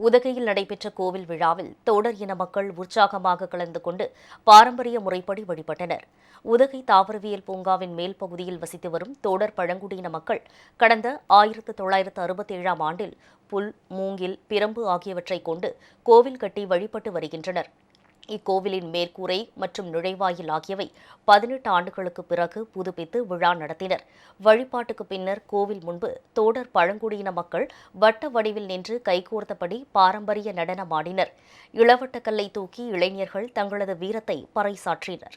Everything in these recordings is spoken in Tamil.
உதகையில் நடைபெற்ற கோவில் விழாவில் தோடர் இன மக்கள் உற்சாகமாக கலந்து கொண்டு பாரம்பரிய முறைப்படி வழிபட்டனர். உதகை தாவரவியல் பூங்காவின் மேல் பகுதியில் வசித்து வரும் தோடர் பழங்குடியின மக்கள் கடந்த ஆயிரத்து தொள்ளாயிரத்து அறுபத்தேழாம் ஆண்டில் புல் மூங்கில் பிரம்பு ஆகியவற்றைக் கொண்டு கோவில் கட்டி வழிபட்டு வருகின்றனர். இக்கோவிலின் மேற்கூரை மற்றும் நுழைவாயில் ஆகியவை பதினெட்டு ஆண்டுகளுக்கு பிறகு புதுப்பித்து விழா நடத்தினர். வழிபாட்டுக்கு பின்னர் கோவில் முன்பு தோடர் பழங்குடியின மக்கள் வட்ட வடிவில் நின்று கைகோர்த்தபடி பாரம்பரிய நடனமாடினர். இளவட்டக்கல்லை தூக்கி இளைஞர்கள் தங்களது வீரத்தை பறைசாற்றினர்.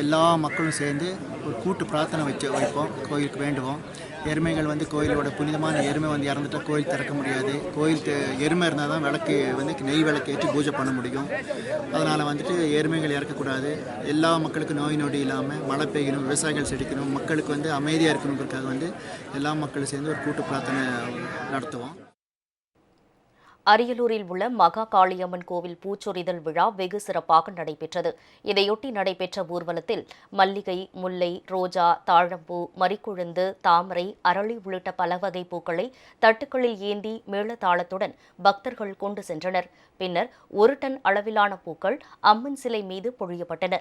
எல்லா மக்களும் சேர்ந்து ஒரு கூட்டு பிரார்த்தனை வச்சு வைப்போம் கோயிலுக்கு வேண்டுவோம். எருமைகள் வந்து கோயிலோட புனிதமான எருமை வந்து இறந்துட்டால் கோயில் திறக்க முடியாது. கோயில் எருமை இருந்தால் தான் விளக்கு வந்து நெய் விளக்கு ஏற்றி பூஜை பண்ண முடியும். அதனால் வந்துட்டு எருமைகள் இறக்கக்கூடாது. எல்லா மக்களுக்கும் நோய் நொடி இல்லாமல் மழை பெய்யணும் விவசாயிகள் செடிக்கணும் மக்களுக்கு வந்து அமைதியாக இருக்கணுங்கிறதுக்காக வந்து எல்லா மக்களும் சேர்ந்து ஒரு கூட்டு பிரார்த்தனை நடத்துவோம். அரியலூரில் உள்ள மகா காளியம்மன் கோவில் பூச்சொரிதல் விழா வெகு சிறப்பாக நடைபெற்றது. இதையொட்டி நடைபெற்ற ஊர்வலத்தில் மல்லிகை முல்லை ரோஜா தாழம்பூ மறிக்குழுந்து தாமரை அரளி உள்ளிட்ட பல வகை பூக்களை தட்டுக்களில் ஏந்தி மேளதாளத்துடன் பக்தர்கள் கொண்டு சென்றனர். பின்னர் ஒரு டன் அளவிலான பூக்கள் அம்மன் சிலை மீது பொழியப்பட்டன.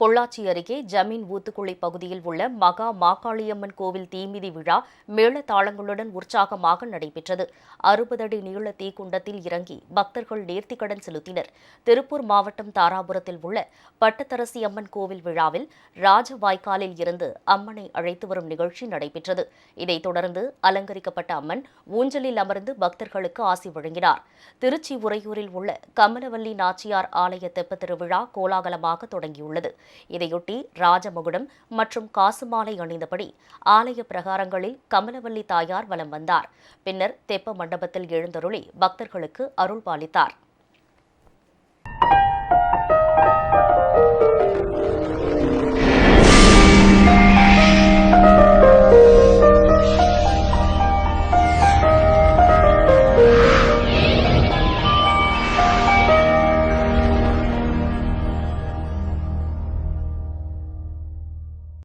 பொள்ளாச்சி அருகே ஜமீன் ஊத்துக்குளி பகுதியில் உள்ள மகா மாகாளியம்மன் கோவில் தீமிதி விழா மேள தாளங்களுடன் உற்சாகமாக நடைபெற்றது. அறுபது அடி நீள தீக்குண்டத்தில் இறங்கி பக்தர்கள் நேர்த்திக்கடன் செலுத்தினர். திருப்பூர் மாவட்டம் தாராபுரத்தில் உள்ள பட்டத்தரசி அம்மன் கோவில் விழாவில் ராஜ வாய்க்காலில் இருந்து அம்மனை அழைத்து வரும் நிகழ்ச்சி நடைபெற்றது. இதைத் தொடர்ந்து அலங்கரிக்கப்பட்ட அம்மன் ஊஞ்சலில் அமர்ந்து பக்தர்களுக்கு ஆசி வழங்கினார். திருச்சி உறையூரில் உள்ள கமலவல்லி நாச்சியார் ஆலய தெப்பத் திருவிழா கோலாகலமாக தொடங்கியுள்ளது. இதையொட்டி ராஜமுகுடம் மற்றும் காசுமாலை அணிந்தபடி ஆலய பிரகாரங்களில் கமலவல்லி தாயார் வலம் வந்தார். பின்னர் தெப்ப மண்டபத்தில் எழுந்தருளி பக்தர்களுக்கு அருள் பாலித்தார்